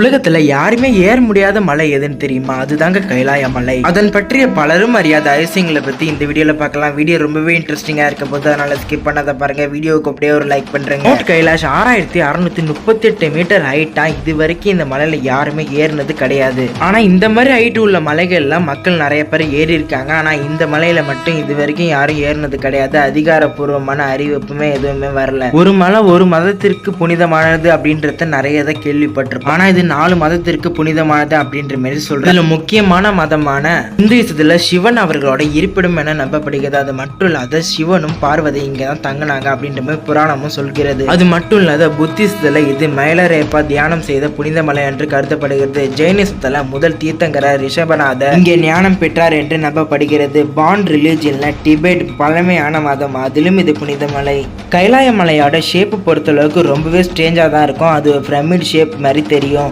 உலகத்துல யாருமே ஏற முடியாத மலை எதுன்னு தெரியுமா? அதுதாங்க கைலாய மலை. அதன் பற்றிய பலரும் அறியாத அதிசயங்களை பத்தி இந்த வீடியோல பார்க்கலாம். வீடியோ ரொம்பவே இன்ட்ரெஸ்டிங்கா இருக்க போது அதனால ஸ்கிப் பண்ணாத பாருங்க. வீடியோவுக்கு அப்படியே ஒரு லைக் பண்றேங்க. மவுண்ட் கைலாஷ் ஆறாயிரத்தி அறுநூத்தி முப்பத்தி எட்டு மீட்டர் ஹைட்டா இது வரைக்கும் இந்த மலையில யாருமே ஏறினது கிடையாது. ஆனா இந்த மாதிரி ஹைட் உள்ள மலைகள்ல மக்கள் நிறைய பேர் ஏறி இருக்காங்க. ஆனா இந்த மலையில மட்டும் இது வரைக்கும் யாரும் ஏறினது கிடையாது. அதிகாரப்பூர்வமான அறிவிப்புமே எதுவுமே வரல. ஒரு மலை ஒரு மதத்திற்கு புனிதமானது அப்படின்றத நிறைய இதை ஆனா இது நாலு மதத்திற்கு புனிதமானது அப்படின்ற மாதிரி சொல்றாங்க இதுல முக்கியமான மதமான இந்துயிசத்துல சிவன் அவர்களோட இருப்பிடம் என நம்பப்படுகிறது? அது மட்டும் இல்லாத சிவனும் பார்வதி இங்க தான் தங்கினாங்க அப்படின்ற மாதிரி புராணமும் சொல்கிறது. அது மட்டும் இல்லாத புத்திசத்துல இது மயிலரேப்பா தியானம் செய்த புனித மலை என்று கருதப்படுகிறது. ஜெயினிசத்துல முதல் தீர்த்தங்கர ரிஷபநாத இங்கே ஞானம் பெற்றார் என்று நம்பப்படுகிறது. பான் ரிலீஜியன்ல டிபெட் பழமையான மதம். அதிலும் இது புனித மலை கைலாய மலையோட ஷேப் பொறுத்தளவுக்கு ரொம்பவே ஸ்ட்ரேஞ்சாக தான் இருக்கும். அது பிரமிட் ஷேப் மாதிரி தெரியும்.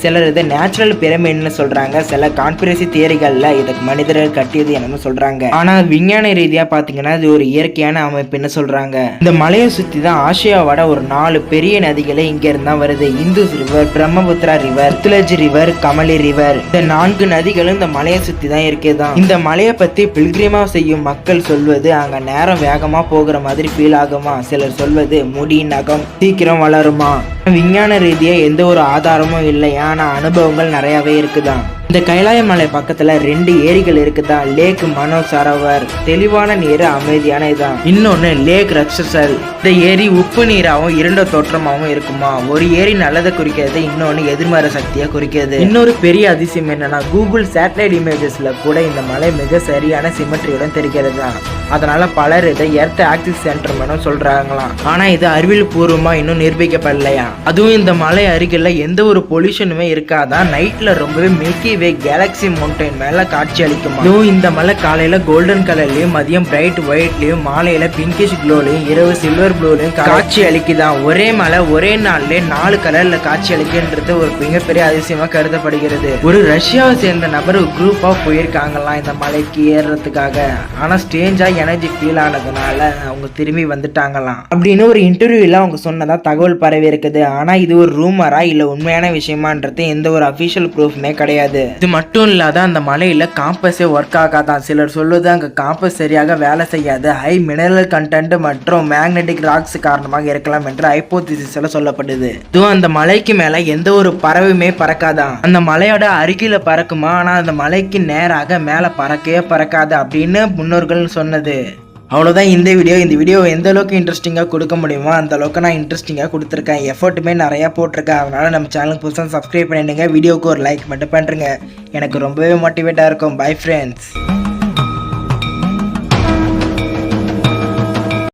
சிலர் இதை நேச்சுரல் பிரமிட்னு சொல்றாங்க. சில கான்ஸ்பிரசி தியரிகள்ல இதுக்கு மனிதர்கள் கட்டியது என்னமோ சொல்றாங்க. ஆனா விஞ்ஞான ரீதியா பாத்தீங்கன்னா இது ஒரு இயற்கையான அமைப்புன்னு சொல்றாங்க. இந்த மலையை சுத்தி தான் ஆசியாவோட ஒரு நாலு பெரிய நதிகளே இங்க இருந்தா வருது. Indus river Brahmaputra river Sutlej river Kamali river இந்த நான்கு நதிகளும் இந்த மலையை சுத்தி தான் இருக்கேதான். இந்த மலையை பத்தி பில்கிரிமா செய்யும் மக்கள் சொல்வது அங்க நேரம் வேகமா போகிற மாதிரி ஃபீல் ஆகுமா? சிலர் சொல்வது முடி நகம் சீக்கிரம் வளருமா? விஞ்ஞான ரீதியா எந்த ஒரு ஆதாரமும் இல்லையா? ஆனால் அனுபவங்கள் நிறையவே இருக்குதான். இந்த கைலாய மலை பக்கத்துல ரெண்டு ஏரிகள் இருக்குதா? லேக் மனோ சரோவர் தெளிவான நீர் அமைதியான இதான் இன்னொன்னு லேக் ரக்ஷசல் இந்த ஏரி உப்பு நீராகவும் இரண்ட தோற்றமாகவும் இருக்குமா? ஒரு ஏரி நல்லதை குறிக்கிறது இன்னொன்னு எதிர்மறை சக்தியை குறிக்கிறது. இன்னொரு பெரிய அதிசயம் என்னன்னா கூகுள் சேட்டலைட் இமேஜஸ்ல கூட இந்த மலை மிக சரியான சிமெட்ரியுடன் தெரிகிறது? அதனால பலர் இதை எர்த் ஆக்சிஸ் சென்டர் மேனும் சொல்றாங்களாம். ஆனா இது அறிவியல் பூர்வமா இன்னும் நிரூபிக்கப்படலையா? அதுவும் இந்த மலை அருகில் எந்த ஒரு பொல்யூஷனுமே இருக்காதான் நைட்ல ரொம்பவே மில்கி வே கேலக்ஸி மவுண்டைன் மேல காட்சி அளிக்குமா? இதுவும் இந்த மலை காலையில கோல்டன் கலர்லயும் மதியம் பிரைட் ஒயிட்லயும் மாலையில பிங்கிஷ் க்ளோலையும் இரவு சில்வர் ப்ளூலையும் காட்சி அளிக்குதான் ஒரே மலை ஒரே நாள்ல நாலு கலர்ல காட்சி அளிக்கின்றது ஒரு மிகப்பெரிய அதிசயமா கருதப்படுகிறது. ஒரு ரஷ்யாவை சேர்ந்த நபர் குரூப்பா போயிருக்காங்களாம் இந்த மலைக்கு ஏறுறதுக்காக? ஆனா ஸ்டேஞ்சா எனர்ஜி ஃபீல் ஆனதுனால அவங்க திரும்பி வந்துட்டாங்களாம். அப்படின்னு ஒரு இன்டர்வியூல அவங்க சொன்னதா தகவல் பரவி இருக்குது ஆனா இது ஒரு ரூமரா இல்ல உண்மையான விஷயமான்றது எந்த ஒரு அபிஷியல் ப்ரூஃப்மே கிடையாது. இது மட்டும் இல்லாத அந்த மலையில காம்பஸே ஒர்க் ஆகாதான். சிலர் சொல்லுது அங்க காம்பஸ் சரியாக வேலை செய்யாது. ஹை மினரல் கண்டென்ட் மற்றும் மேக்னெட்டிக் ராக்ஸ் காரணமாக இருக்கலாம் என்று ஹைப்போதிசிஸ்ல சொல்லப்படுது. இதுவும் அந்த மலைக்கு மேல எந்த ஒரு பறவையுமே பறக்காதான் அந்த மலையோட அருகில பறக்குமா? ஆனா அந்த மலைக்கு நேராக மேல பறக்கவே பறக்காது அப்படின்னு முன்னோர்கள் சொன்னது. அவ்வளோதான் இந்த வீடியோ இந்த வீடியோ எந்த அளவுக்கு இன்ட்ரெஸ்டிங்காக கொடுக்க முடியுமோ அந்த அளவுக்கு நான் இன்ட்ரெஸ்டிங்காக கொடுத்துருக்கேன். எஃபர்ட்டுமே நிறையா போட்டிருக்கேன். அதனால் நம்ம சேனலுக்கு புதுசாக சப்ஸ்கிரைப் பண்ணிடுங்க. வீடியோவுக்கு ஒரு லைக் மட்டும் பண்ணுறேங்க எனக்கு ரொம்பவே மோட்டிவேட்டாக இருக்கும். Bye friends